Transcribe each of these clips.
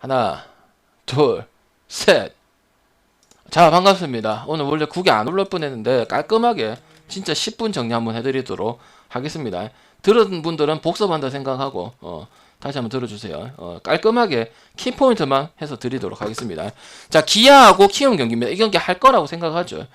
하나, 둘, 셋. 자, 반갑습니다. 오늘 원래 국에 안 올릴 뻔 했는데 깔끔하게 진짜 10분 정리 한번 해드리도록 하겠습니다. 들은 분들은 복습한다 생각하고 어, 다시 한번 들어주세요. 어, 깔끔하게 키포인트만 해서 드리도록 하겠습니다. 자, 기아하고 키움 경기입니다. 이 경기 할 거라고 생각하죠.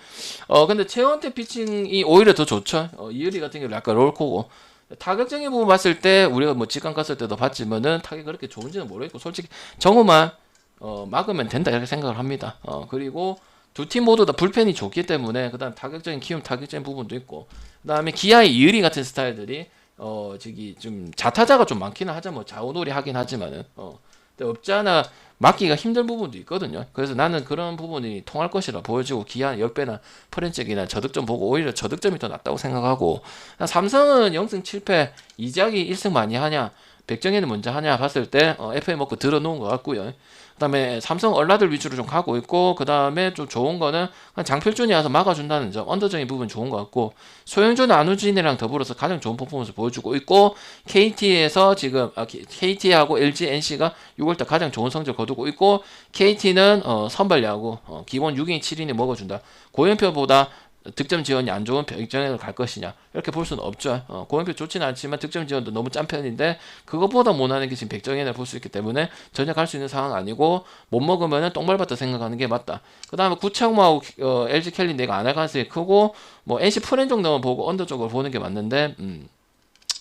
어, 근데 최원태 피칭이 오히려 더 좋죠. 어, 이유리 같은 경우는 약간 롤 코고 타격적인 부분 봤을 때 우리가 뭐 직관 갔을 때도 봤지만은 타격이 그렇게 좋은지는 모르겠고 솔직히 정우만 어, 막으면 된다 이렇게 생각을 합니다. 어, 그리고 두 팀 모두 다 불펜이 좋기 때문에 그다음 타격적인 키움 타격적인 부분도 있고 그다음에 기아의 이의리 같은 스타일들이 어 저기 좀 자타자가 좀 많기는 하죠. 뭐 좌우놀이 하긴 하지만은 어 근데 없지 않아 막기가 힘든 부분도 있거든요. 그래서 나는 그런 부분이 통할 것이라 보여지고 기아 10배나 프렌적이나 저득점 보고 오히려 저득점이 더 낫다고 생각하고 삼성은 0승 7패 이작이 1승 많이 하냐 백정현이 먼저 하냐 봤을 때 어, FA 먹고 들어놓은 것 같고요. 그다음에 삼성 얼라들 위주로 좀 가고 있고 그다음에 좀 좋은 거는 장필준이 와서 막아준다는 점 언더적인 부분 좋은 것 같고 소영준 안우진이랑 더불어서 가장 좋은 퍼포먼스 보여주고 있고 KT에서 지금 아, KT하고 LG NC가 6월달 가장 좋은 성적 거두고 있고 KT는 어, 선발 야구 어, 기본 6인 7인이 먹어준다. 고연표보다 득점 지원이 안 좋은 백정현으로 갈 것이냐 이렇게 볼 수는 없죠. 어, 고연표 좋지는 않지만 득점 지원도 너무 짠 편인데 그것보다 못하는 게 지금 백정현을 볼 수 있기 때문에 전혀 갈 수 있는 상황 아니고 못 먹으면은 똥밟았다 생각하는 게 맞다. 그 다음에 구창모하고 어, LG 켈리 내가 안 할 가능성이 크고 뭐 NC 프렌 정도만 보고 언더 쪽으로 보는 게 맞는데 음.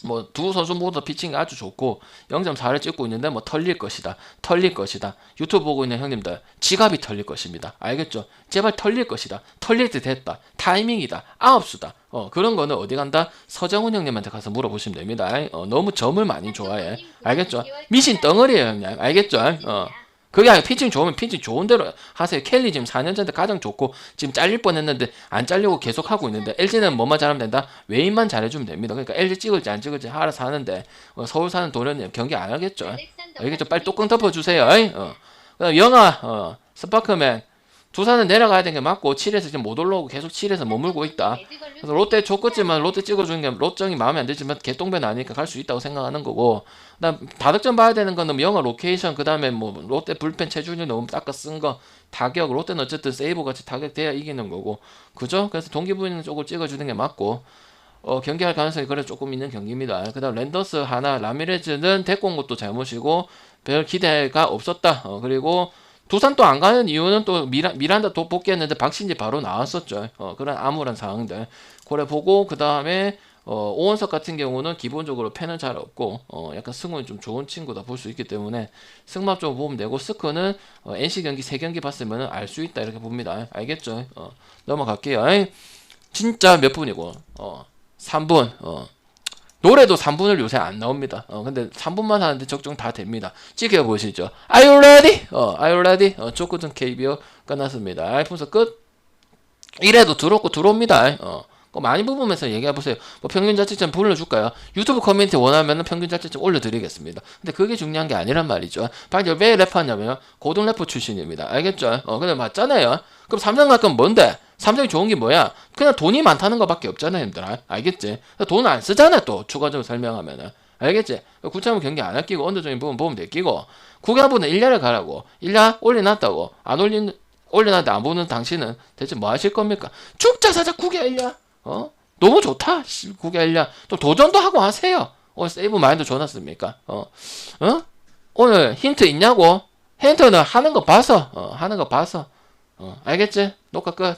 뭐 두 선수 모두 다 피칭이 아주 좋고 0.4를 찍고 있는데 뭐 털릴 것이다. 털릴 것이다. 유튜브 보고 있는 형님들 지갑이 털릴 것입니다. 알겠죠? 제발 털릴 것이다. 털릴 때 됐다. 타이밍이다. 아홉수다. 어 그런 거는 어디 간다? 서정훈 형님한테 가서 물어보시면 됩니다. 어, 너무 점을 많이 좋아해. 알겠죠? 미신 덩어리예요, 형님. 알겠죠? 어. 그게 아니라 피칭 좋으면 피칭 좋은 대로 하세요. 켈리 지금 4년 전에 가장 좋고 지금 잘릴 뻔했는데 안 잘리고 계속 하고 있는데 LG는 뭐만 잘하면 된다. 외인만 잘해주면 됩니다. 그러니까 LG 찍을지 안 찍을지 알아서 하는데 어, 서울 사는 도련님 경기 안 하겠죠. 알겠죠? 빨리 뚜껑 덮어주세요. 어. 그다음 영아 어, 스파크맨 두산은 내려가야 되는 게 맞고 7에서 지금 못 올라오고 계속 7에서 머물고 있다. 그래서 롯데 줬겠지만 롯데 찍어주는 게 롯정이 마음에 안 들지만 개똥배는 아니니까 갈 수 있다고 생각하는 거고 그다음 다득점 봐야 되는 거는 영어 로케이션 그다음에 뭐 롯데 불펜 체중이 너무 닦아 쓴 거 타격 롯데는 어쨌든 세이브 같이 타격돼야 이기는 거고 그죠? 그래서 동기부여 쪽을 찍어주는 게 맞고 어, 경기할 가능성이 그래 조금 있는 경기입니다. 그 다음 랜더스 하나 라미레즈는 데리고 온 것도 잘못이고 별 기대가 없었다. 어, 그리고 두산 또 안 가는 이유는 또 미라, 미란다 또 복귀했는데 박신지 바로 나왔었죠. 어, 그런 암울한 상황들. 그래 보고 그 다음에 어, 오원석 같은 경우는 기본적으로 팬은 잘 없고 어, 약간 승훈이 좀 좋은 친구다 볼 수 있기 때문에 승합 쪽으로 보면 되고 스크는 어, NC 경기 세 경기 봤으면 알 수 있다 이렇게 봅니다. 알겠죠? 어, 넘어갈게요. 진짜 몇 분이고 어, 3분. 어. 노래도 3분을 요새 안 나옵니다. 어, 근데 3분만 하는데 적중 다 됩니다. 지켜보시죠. Are you ready? 어, Are you ready? 어, 조그든 KBO 끝났습니다. 아이폰서 끝. 이래도 들어오고 들어옵니다. 어. 많이 부분에서 얘기해 보세요. 뭐 평균 자책점 불러줄까요? 유튜브 커뮤니티 원하면 평균 자책점 올려드리겠습니다. 근데 그게 중요한 게 아니란 말이죠. 방금 왜 래퍼냐면 고등 래퍼 출신입니다. 알겠죠? 어, 근데 맞잖아요. 그럼 삼성 갈건 뭔데? 삼성이 좋은 게 뭐야? 그냥 돈이 많다는 거밖에 없잖아요, 힘들아. 알겠지? 돈 안 쓰잖아, 또. 추가적으로 설명하면은. 알겠지? 구차문 경기 안 아끼고 언더적인 부분 보면 되끼고 국가부는 1년을 가라고 1년 올려놨다고 안 올린 올려놨는데 안 보는 당신은 대체 뭐 하실 겁니까? 죽자 사자 국외 1년 어? 너무 좋다 국외 1년 또 도전도 하고 하세요 오늘 세이브 마인드 줘놨습니까? 어? 어? 오늘 힌트 있냐고? 힌트는 하는 거 봐서 어, 하는 거 봐서 어, 알겠지? 녹화 끝